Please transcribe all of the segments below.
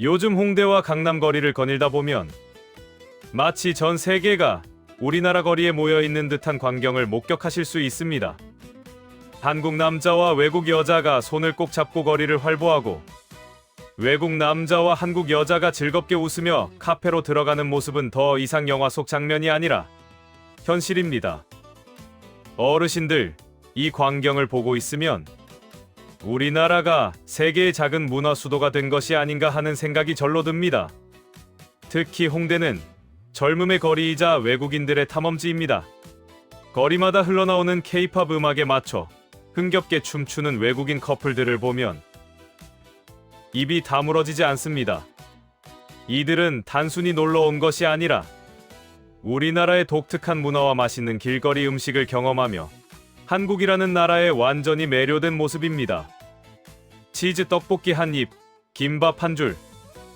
요즘 홍대와 강남 거리를 거닐다 보면 마치 전 세계가 우리나라 거리에 모여 있는 듯한 광경을 목격하실 수 있습니다. 한국 남자와 외국 여자가 손을 꼭 잡고 거리를 활보하고 외국 남자와 한국 여자가 즐겁게 웃으며 카페로 들어가는 모습은 더 이상 영화 속 장면이 아니라 현실입니다. 어르신들, 이 광경을 보고 있으면 우리나라가 세계의 작은 문화 수도가 된 것이 아닌가 하는 생각이 절로 듭니다. 특히 홍대는 젊음의 거리이자 외국인들의 탐험지입니다. 거리마다 흘러나오는 케이팝 음악에 맞춰 흥겹게 춤추는 외국인 커플들을 보면 입이 다물어지지 않습니다. 이들은 단순히 놀러 온 것이 아니라 우리나라의 독특한 문화와 맛있는 길거리 음식을 경험하며 한국이라는 나라에 완전히 매료된 모습입니다. 치즈 떡볶이 한 입, 김밥 한 줄,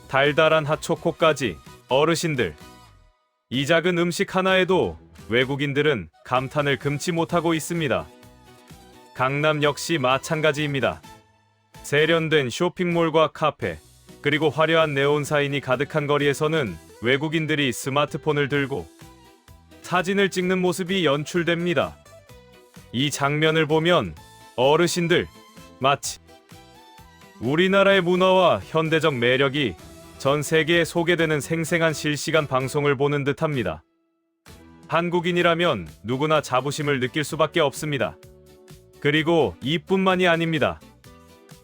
달달한 핫초코까지 어르신들. 이 작은 음식 하나에도 외국인들은 감탄을 금치 못하고 있습니다. 강남 역시 마찬가지입니다. 세련된 쇼핑몰과 카페, 그리고 화려한 네온 사인이 가득한 거리에서는 외국인들이 스마트폰을 들고 사진을 찍는 모습이 연출됩니다. 이 장면을 보면 어르신들 마치 우리나라의 문화와 현대적 매력이 전 세계에 소개되는 생생한 실시간 방송을 보는 듯합니다. 한국인이라면 누구나 자부심을 느낄 수밖에 없습니다. 그리고 이뿐만이 아닙니다.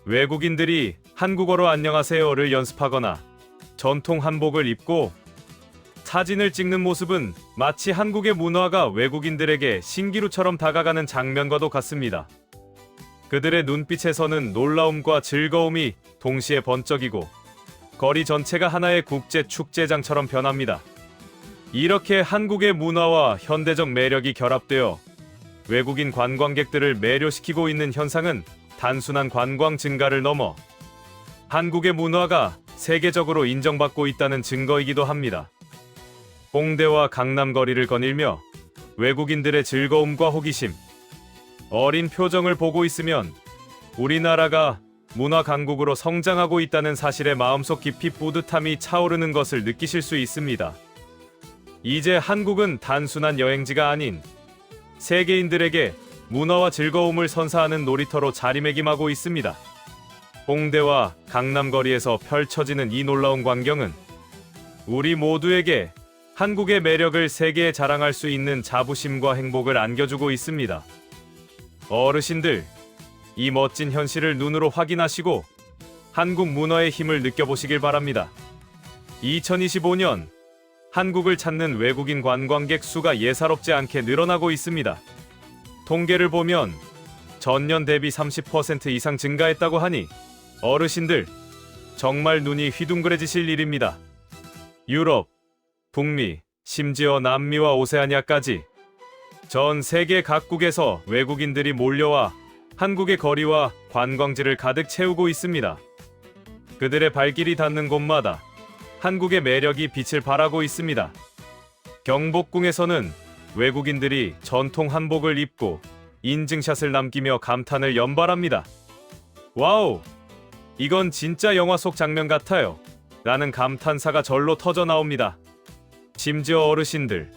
외국인들이 한국어로 안녕하세요를 연습하거나 전통 한복을 입고 사진을 찍는 모습은 마치 한국의 문화가 외국인들에게 신기루처럼 다가가는 장면과도 같습니다. 그들의 눈빛에서는 놀라움과 즐거움이 동시에 번쩍이고 거리 전체가 하나의 국제 축제장처럼 변합니다. 이렇게 한국의 문화와 현대적 매력이 결합되어 외국인 관광객들을 매료시키고 있는 현상은 단순한 관광 증가를 넘어 한국의 문화가 세계적으로 인정받고 있다는 증거이기도 합니다. 홍대와 강남 거리를 거닐며 외국인들의 즐거움과 호기심, 어린 표정을 보고 있으면 우리나라가 문화 강국으로 성장하고 있다는 사실에 마음속 깊이 뿌듯함이 차오르는 것을 느끼실 수 있습니다. 이제 한국은 단순한 여행지가 아닌 세계인들에게 문화와 즐거움을 선사하는 놀이터로 자리매김하고 있습니다. 홍대와 강남 거리에서 펼쳐지는 이 놀라운 광경은 우리 모두에게 한국의 매력을 세계에 자랑할 수 있는 자부심과 행복을 안겨주고 있습니다. 어르신들, 이 멋진 현실을 눈으로 확인하시고 한국 문화의 힘을 느껴보시길 바랍니다. 2025년 한국을 찾는 외국인 관광객 수가 예사롭지 않게 늘어나고 있습니다. 통계를 보면 전년 대비 30% 이상 증가했다고 하니 어르신들 정말 눈이 휘둥그레지실 일입니다. 유럽, 북미, 심지어 남미와 오세아니아까지 전 세계 각국에서 외국인들이 몰려와 한국의 거리와 관광지를 가득 채우고 있습니다. 그들의 발길이 닿는 곳마다 한국의 매력이 빛을 발하고 있습니다. 경복궁에서는 외국인들이 전통 한복을 입고 인증샷을 남기며 감탄을 연발합니다. 와우! 이건 진짜 영화 속 장면 같아요. 라는 감탄사가 절로 터져 나옵니다. 심지어 어르신들,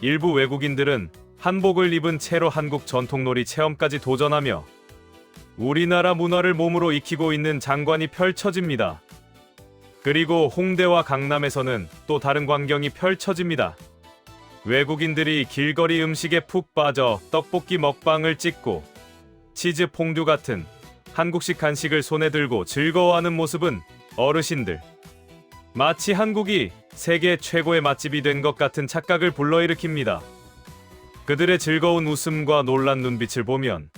일부 외국인들은 한복을 입은 채로 한국 전통놀이 체험까지 도전하며 우리나라 문화를 몸으로 익히고 있는 장관이 펼쳐집니다. 그리고 홍대와 강남에서는 또 다른 광경이 펼쳐집니다. 외국인들이 길거리 음식에 푹 빠져 떡볶이 먹방을 찍고 치즈 퐁듀 같은 한국식 간식을 손에 들고 즐거워하는 모습은 어르신들. 마치 한국이 세계 최고의 맛집이 된 것 같은 착각을 불러일으킵니다. 그들의 즐거운 웃음과 놀란 눈빛을 보면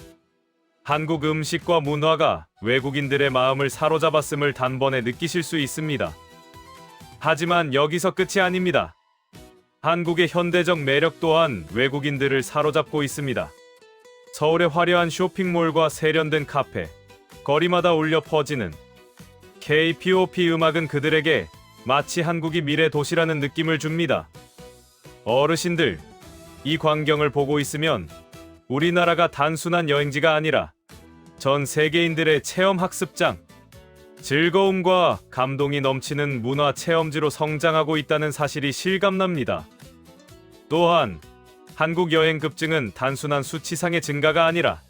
한국 음식과 문화가 외국인들의 마음을 사로잡았음을 단번에 느끼실 수 있습니다. 하지만 여기서 끝이 아닙니다. 한국의 현대적 매력 또한 외국인들을 사로잡고 있습니다. 서울의 화려한 쇼핑몰과 세련된 카페, 거리마다 울려 퍼지는 K-POP 음악은 그들에게 마치 한국이 미래 도시라는 느낌을 줍니다. 어르신들, 이 광경을 보고 있으면 우리나라가 단순한 여행지가 아니라 전 세계인들의 체험 학습장, 즐거움과 감동이 넘치는 문화 체험지로 성장하고 있다는 사실이 실감납니다. 또한 한국 여행 급증은 단순한 수치상의 증가가 아니라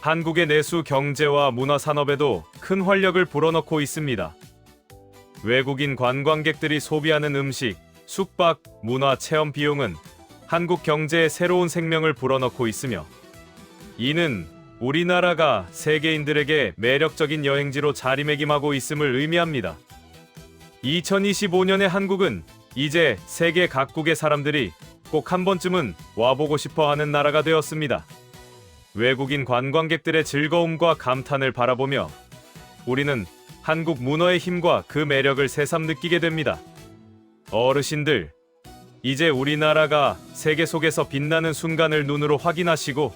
한국의 내수 경제와 문화 산업에도 큰 활력을 불어넣고 있습니다. 외국인 관광객들이 소비하는 음식, 숙박, 문화 체험 비용은 한국 경제에 새로운 생명을 불어넣고 있으며 이는 우리나라가 세계인들에게 매력적인 여행지로 자리매김하고 있음을 의미합니다. 2025년의 한국은 이제 세계 각국의 사람들이 꼭 한 번쯤은 와보고 싶어 하는 나라가 되었습니다. 외국인 관광객들의 즐거움과 감탄을 바라보며 우리는 한국 문화의 힘과 그 매력을 새삼 느끼게 됩니다. 어르신들, 이제 우리나라가 세계 속에서 빛나는 순간을 눈으로 확인하시고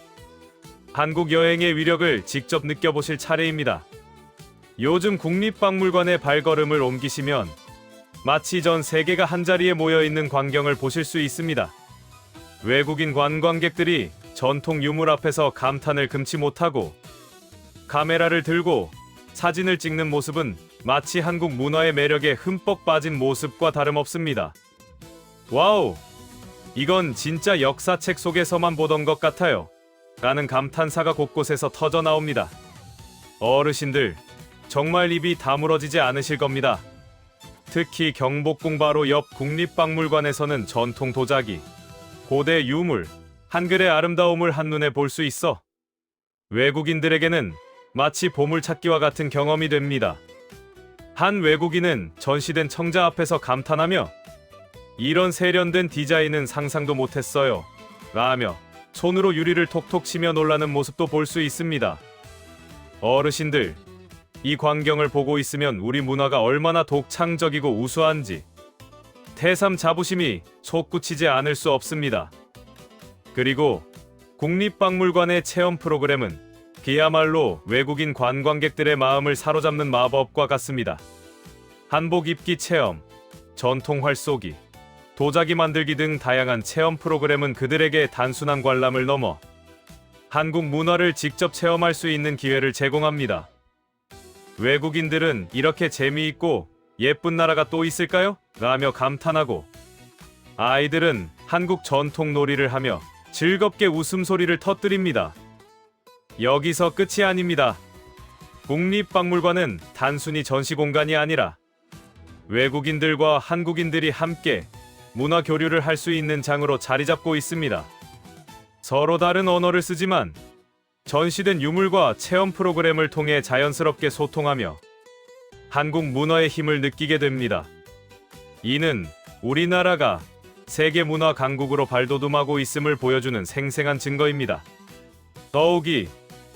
한국 여행의 위력을 직접 느껴보실 차례입니다. 요즘 국립박물관의 발걸음을 옮기시면 마치 전 세계가 한자리에 모여 있는 광경을 보실 수 있습니다. 외국인 관광객들이 전통 유물 앞에서 감탄을 금치 못하고 카메라를 들고 사진을 찍는 모습은 마치 한국 문화의 매력에 흠뻑 빠진 모습과 다름없습니다. 와우! 이건 진짜 역사책 속에서만 보던 것 같아요. 라는 감탄사가 곳곳에서 터져 나옵니다. 어르신들, 정말 입이 다물어지지 않으실 겁니다. 특히 경복궁 바로 옆 국립박물관에서는 전통 도자기, 고대 유물, 한글의 아름다움을 한눈에 볼 수 있어 외국인들에게는 마치 보물찾기와 같은 경험이 됩니다. 한 외국인은 전시된 청자 앞에서 감탄하며 이런 세련된 디자인은 상상도 못했어요. 라며 손으로 유리를 톡톡 치며 놀라는 모습도 볼 수 있습니다. 어르신들, 이 광경을 보고 있으면 우리 문화가 얼마나 독창적이고 우수한지 태삼 자부심이 솟구치지 않을 수 없습니다. 그리고 국립박물관의 체험 프로그램은 그야말로 외국인 관광객들의 마음을 사로잡는 마법과 같습니다. 한복 입기 체험, 전통 활쏘기, 도자기 만들기 등 다양한 체험 프로그램은 그들에게 단순한 관람을 넘어 한국 문화를 직접 체험할 수 있는 기회를 제공합니다. 외국인들은 이렇게 재미있고 예쁜 나라가 또 있을까요? 라며 감탄하고 아이들은 한국 전통 놀이를 하며 즐겁게 웃음소리를 터뜨립니다. 여기서 끝이 아닙니다. 국립박물관은 단순히 전시 공간이 아니라 외국인들과 한국인들이 함께 문화 교류를 할 수 있는 장으로 자리 잡고 있습니다. 서로 다른 언어를 쓰지만 전시된 유물과 체험 프로그램을 통해 자연스럽게 소통하며 한국 문화의 힘을 느끼게 됩니다. 이는 우리나라가 세계 문화 강국으로 발돋움하고 있음을 보여주는 생생한 증거입니다. 더욱이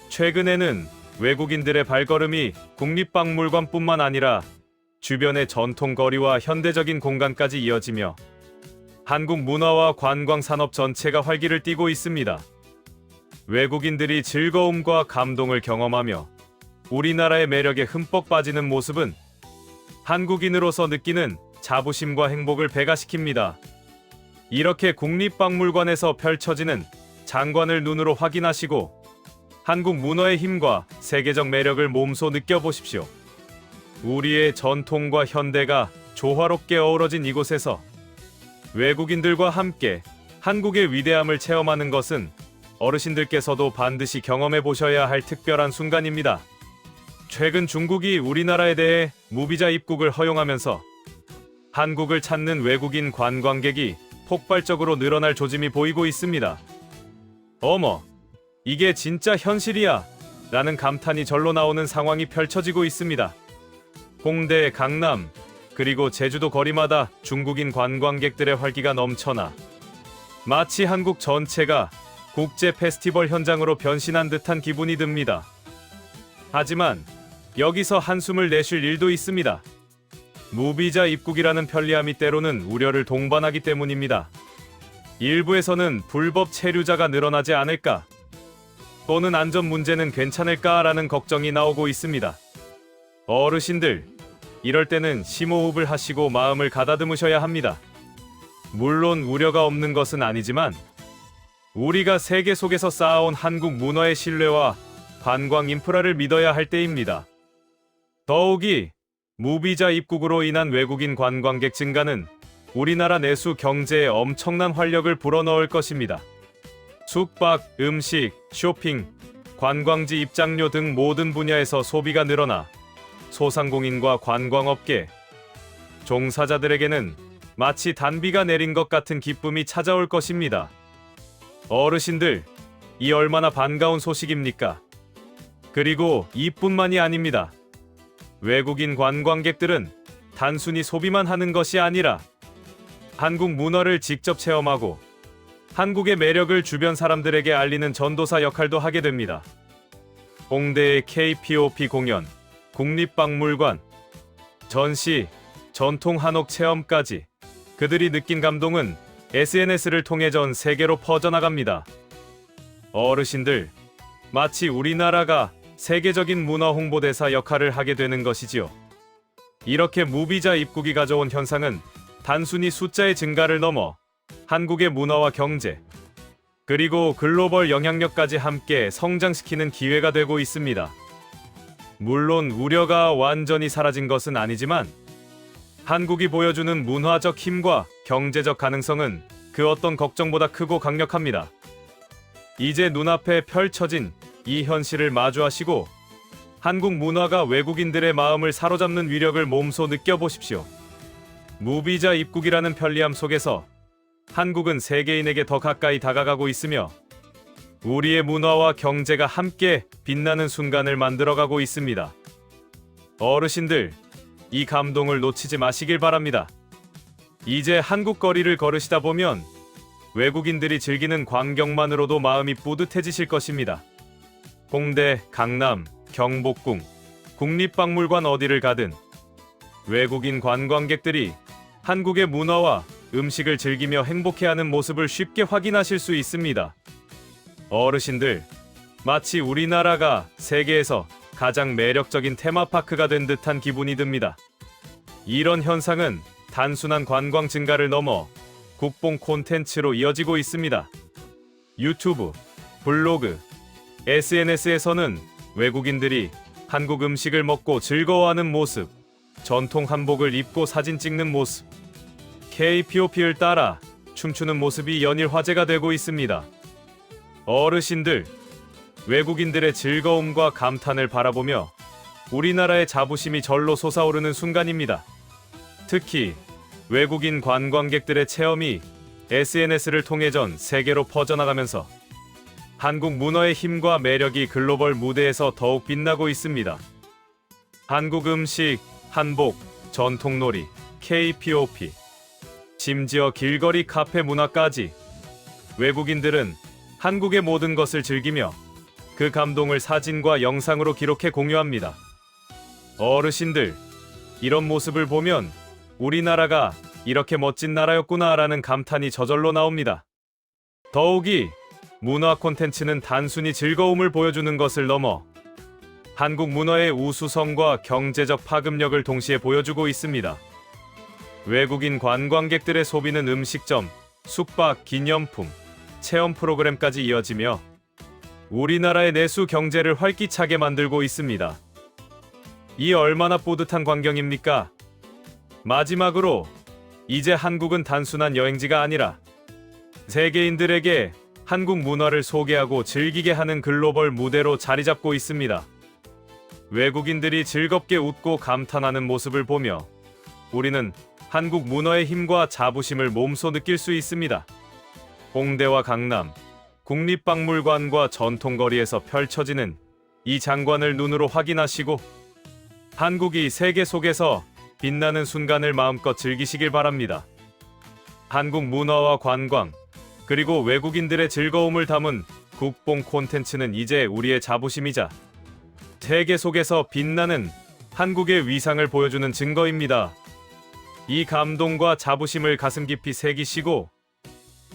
최근에는 외국인들의 발걸음이 국립박물관뿐만 아니라 주변의 전통 거리와 현대적인 공간까지 이어지며 한국 문화와 관광 산업 전체가 활기를 띠고 있습니다. 외국인들이 즐거움과 감동을 경험하며 우리나라의 매력에 흠뻑 빠지는 모습은 한국인으로서 느끼는 자부심과 행복을 배가시킵니다. 이렇게 국립박물관에서 펼쳐지는 장관을 눈으로 확인하시고 한국 문화의 힘과 세계적 매력을 몸소 느껴보십시오. 우리의 전통과 현대가 조화롭게 어우러진 이곳에서 외국인들과 함께 한국의 위대함을 체험하는 것은 어르신들께서도 반드시 경험해 보셔야 할 특별한 순간입니다. 최근 중국이 우리나라에 대해 무비자 입국을 허용하면서 한국을 찾는 외국인 관광객이 폭발적으로 늘어날 조짐이 보이고 있습니다. 어머, 이게 진짜 현실이야! 라는 감탄이 절로 나오는 상황이 펼쳐지고 있습니다. 홍대, 강남, 그리고 제주도 거리마다 중국인 관광객들의 활기가 넘쳐나 마치 한국 전체가 국제 페스티벌 현장으로 변신한 듯한 기분이 듭니다. 하지만 여기서 한숨을 내쉴 일도 있습니다. 무비자 입국이라는 편리함이 때로는 우려를 동반하기 때문입니다. 일부에서는 불법 체류자가 늘어나지 않을까 또는 안전 문제는 괜찮을까라는 걱정이 나오고 있습니다. 어르신들, 이럴 때는 심호흡을 하시고 마음을 가다듬으셔야 합니다. 물론 우려가 없는 것은 아니지만 우리가 세계 속에서 쌓아온 한국 문화의 신뢰와 관광 인프라를 믿어야 할 때입니다. 더욱이 무비자 입국으로 인한 외국인 관광객 증가는 우리나라 내수 경제에 엄청난 활력을 불어넣을 것입니다. 숙박, 음식, 쇼핑, 관광지 입장료 등 모든 분야에서 소비가 늘어나 소상공인과 관광업계, 종사자들에게는 마치 단비가 내린 것 같은 기쁨이 찾아올 것입니다. 어르신들, 이 얼마나 반가운 소식입니까? 그리고 이뿐만이 아닙니다. 외국인 관광객들은 단순히 소비만 하는 것이 아니라 한국 문화를 직접 체험하고 한국의 매력을 주변 사람들에게 알리는 전도사 역할도 하게 됩니다. 홍대의 KPOP 공연, 국립박물관, 전시, 전통 한옥 체험까지 그들이 느낀 감동은 SNS를 통해 전 세계로 퍼져나갑니다. 어르신들, 마치 우리나라가 세계적인 문화 홍보대사 역할을 하게 되는 것이지요. 이렇게 무비자 입국이 가져온 현상은 단순히 숫자의 증가를 넘어 한국의 문화와 경제, 그리고 글로벌 영향력까지 함께 성장시키는 기회가 되고 있습니다. 물론 우려가 완전히 사라진 것은 아니지만 한국이 보여주는 문화적 힘과 경제적 가능성은 그 어떤 걱정보다 크고 강력합니다. 이제 눈앞에 펼쳐진 이 현실을 마주하시고 한국 문화가 외국인들의 마음을 사로잡는 위력을 몸소 느껴보십시오. 무비자 입국이라는 편리함 속에서 한국은 세계인에게 더 가까이 다가가고 있으며 우리의 문화와 경제가 함께 빛나는 순간을 만들어가고 있습니다. 어르신들, 이 감동을 놓치지 마시길 바랍니다. 이제 한국 거리를 걸으시다 보면 외국인들이 즐기는 광경만으로도 마음이 뿌듯해지실 것입니다. 홍대, 강남, 경복궁, 국립박물관 어디를 가든 외국인 관광객들이 한국의 문화와 음식을 즐기며 행복해하는 모습을 쉽게 확인하실 수 있습니다. 어르신들, 마치 우리나라가 세계에서 가장 매력적인 테마파크가 된 듯한 기분이 듭니다. 이런 현상은 단순한 관광 증가를 넘어 국뽕 콘텐츠로 이어지고 있습니다. 유튜브, 블로그, SNS에서는 외국인들이 한국 음식을 먹고 즐거워하는 모습, 전통 한복을 입고 사진 찍는 모습, K-POP를 따라 춤추는 모습이 연일 화제가 되고 있습니다. 어르신들, 외국인들의 즐거움과 감탄을 바라보며 우리나라의 자부심이 절로 솟아오르는 순간입니다. 특히 외국인 관광객들의 체험이 SNS를 통해 전 세계로 퍼져나가면서 한국 문화의 힘과 매력이 글로벌 무대에서 더욱 빛나고 있습니다. 한국 음식, 한복, 전통놀이, K-POP, 심지어 길거리 카페 문화까지 외국인들은 한국의 모든 것을 즐기며 그 감동을 사진과 영상으로 기록해 공유합니다. 어르신들, 이런 모습을 보면 우리나라가 이렇게 멋진 나라였구나라는 감탄이 저절로 나옵니다. 더욱이 문화 콘텐츠는 단순히 즐거움을 보여주는 것을 넘어 한국 문화의 우수성과 경제적 파급력을 동시에 보여주고 있습니다. 외국인 관광객들의 소비는 음식점, 숙박, 기념품, 체험 프로그램까지 이어지며 우리나라의 내수 경제를 활기차게 만들고 있습니다. 이 얼마나 뿌듯한 광경입니까? 마지막으로 이제 한국은 단순한 여행지가 아니라 세계인들에게 한국 문화를 소개하고 즐기게 하는 글로벌 무대로 자리 잡고 있습니다. 외국인들이 즐겁게 웃고 감탄하는 모습을 보며 우리는 한국 문화의 힘과 자부심을 몸소 느낄 수 있습니다. 홍대와 강남, 국립박물관과 전통거리에서 펼쳐지는 이 장관을 눈으로 확인하시고 한국이 세계 속에서 빛나는 순간을 마음껏 즐기시길 바랍니다. 한국 문화와 관광, 그리고 외국인들의 즐거움을 담은 국뽕 콘텐츠는 이제 우리의 자부심이자 세계 속에서 빛나는 한국의 위상을 보여주는 증거입니다. 이 감동과 자부심을 가슴 깊이 새기시고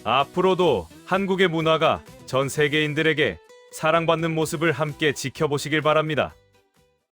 앞으로도 한국의 문화가 전 세계인들에게 사랑받는 모습을 함께 지켜보시길 바랍니다.